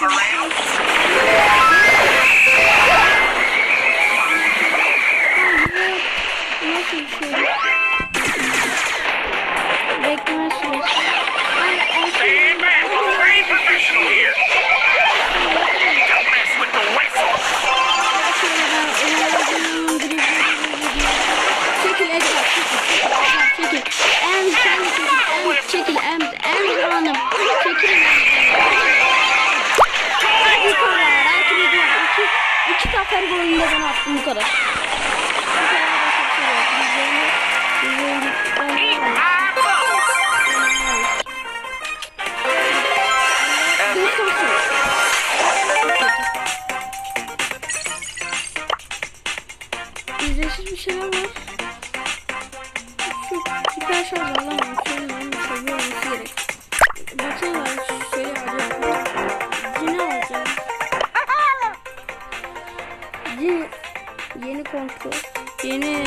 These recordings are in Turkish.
Marine. Bizlerini, ben Eat my butt. Geçmiş olsun. Ücretsiz bir şeyler var. Şu hiper şarj alamam. Şöyle onu seviyor olması gerek. Ben şöyle alacağım. Kontrol. Yeni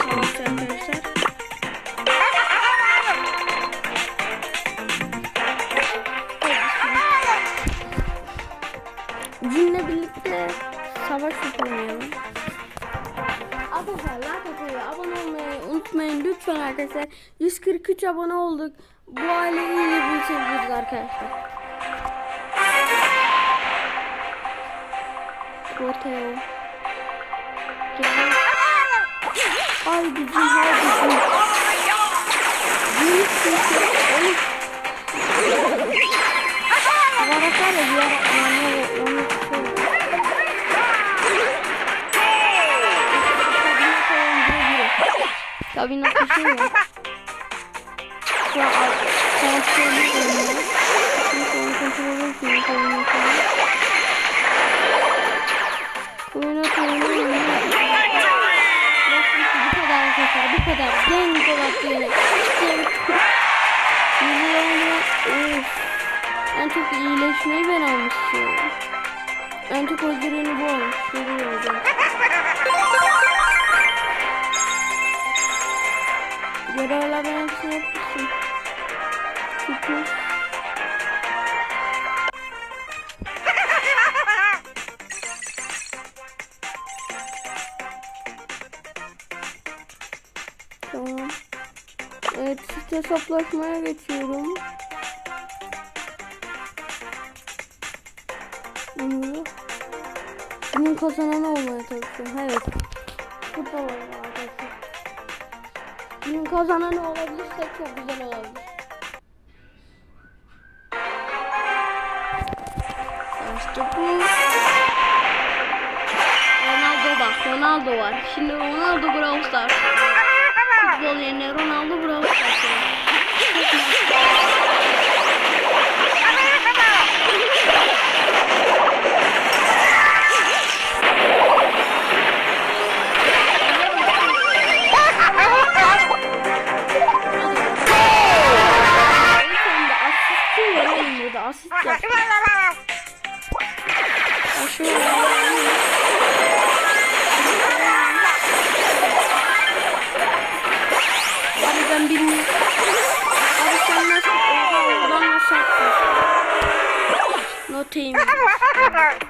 savaşçı arkadaşlar. Cinle birlikte savaş oynayalım. Arkadaşlar like atmayı, abone olmayı unutmayın lütfen arkadaşlar. 143 abone olduk. Bu aileyi iyi büyütebiliriz arkadaşlar. Proteo. Haydi cin, haydi cin. Büyük sesi. Oğlum. Varaklar ya, bir ara onu, onu şey- Kabin akışı mı? Şu an kontrolü koyuyor. Şimdi onu kontrolü koyuyor. Kadar. Gen Polat yine. Milyonu of. En çok iyileşmeyi ben almışım. En çok öldüreni bu olmuş. Görüyorum. Görevlerden hepsini yapmışsın. Çünkü hesaplaşmaya geçiyorum. Bunu bunun kazananı olmaya çalışıyorum. Evet. Futbol oyunu arkadaşlar. Bunun kazananı olabilirse çok güzel olabilir. İşte bu. Ronaldo bak Ronaldo var. Şimdi Ronaldo Brawl Stars. Futbol yerine Ronaldo Brawl Stars.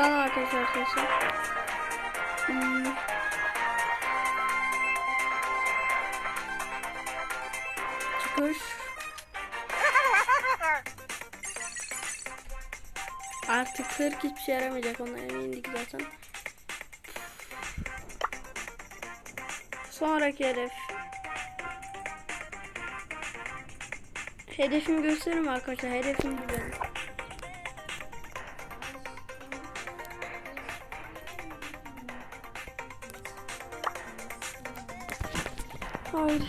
Şu an arkadaşlar sesi. Hmm. Çıkış. Artık 40 hiçbir şey yaramayacak ona emindik zaten. Sonraki hedef. Hedefimi gösteririm arkadaşlar. Hedefim bu Hayır.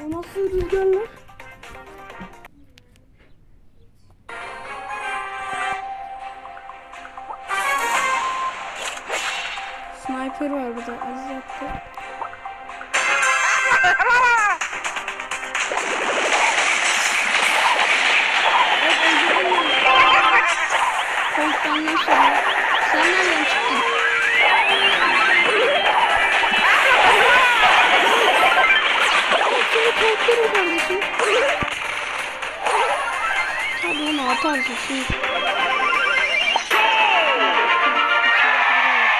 O nasıl rüzgarlar? Sniper var burada. Aziz yaptı. Komutandan sonra. Sen nereden çıktın?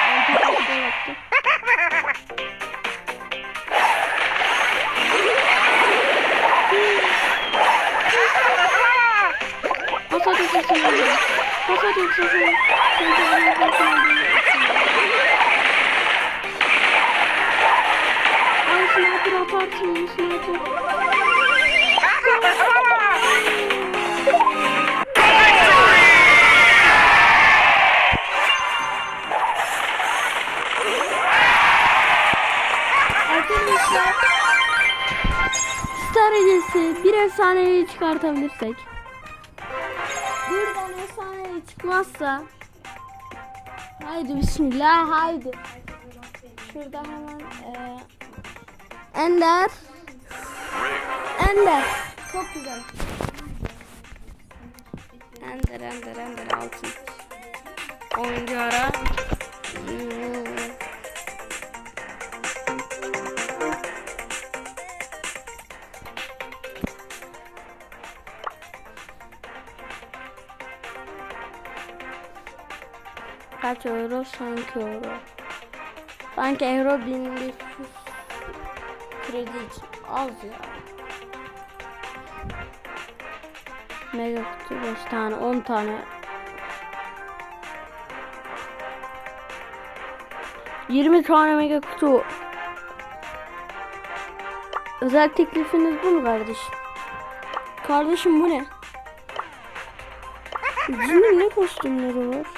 Antep'te yaptı. Pas at yoksa sana öldürürüm. Pas at yoksa sana. Sen. Ay sniper atarsın sniper. Arkadaşlar Star hediyesi bir efsaneyi çıkartabilirsek. Buradan efsaneyi çıkmazsa Haydi bismillah haydi. Şurada hemen eee Ender. Ender. Çok güzel. Ender Ender Ender altın. Oyuncu ara. Hmm. Kaç euro? Sanki euro. Sanki euro 1500 kredi az ya. Mega kutu 5 tane 10 tane. 20 tane mega kutu. Özel teklifiniz bu mu kardeşim? Kardeşim bu ne? Cinin ne kostümleri var?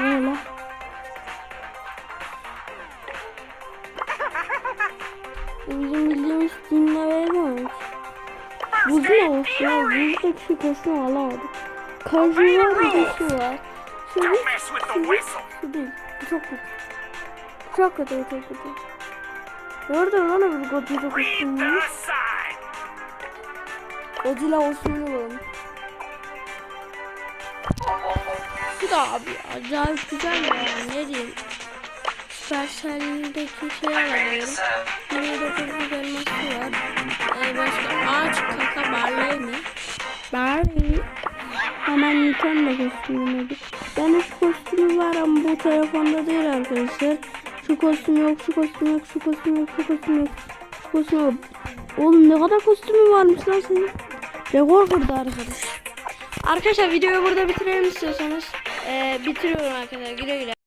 Ne lan? Bizim bildiğimiz dinle vermemiş. Buzlu olsun ya. Buzdaki şu kostüm alamadım. Kajı var şu değil. Şu değil. Çok kötü. Çok kötü, çok kötü. Nerede lan öbür Godzilla kostümü? Godzilla kostümünü bulalım. Da abi acayip güzel ya. Ne diyeyim. Supercell'deki şey alıyorum. 29 elması var. Ee, başka ağaç kaka Barley mi? Barley. Hemen Nintendo kostümü nedir? Ben şu kostümü var ama bu telefonda değil arkadaşlar. Şu kostüm yok, şu kostüm yok, şu kostüm yok, şu kostüm yok. Şu kostüm yok. Oğlum ne kadar kostümü varmış lan senin. Rekor kırdı arkadaş. Arkadaşlar videoyu burada bitirelim istiyorsanız. Ee, bitiriyorum arkadaşlar. Güle güle.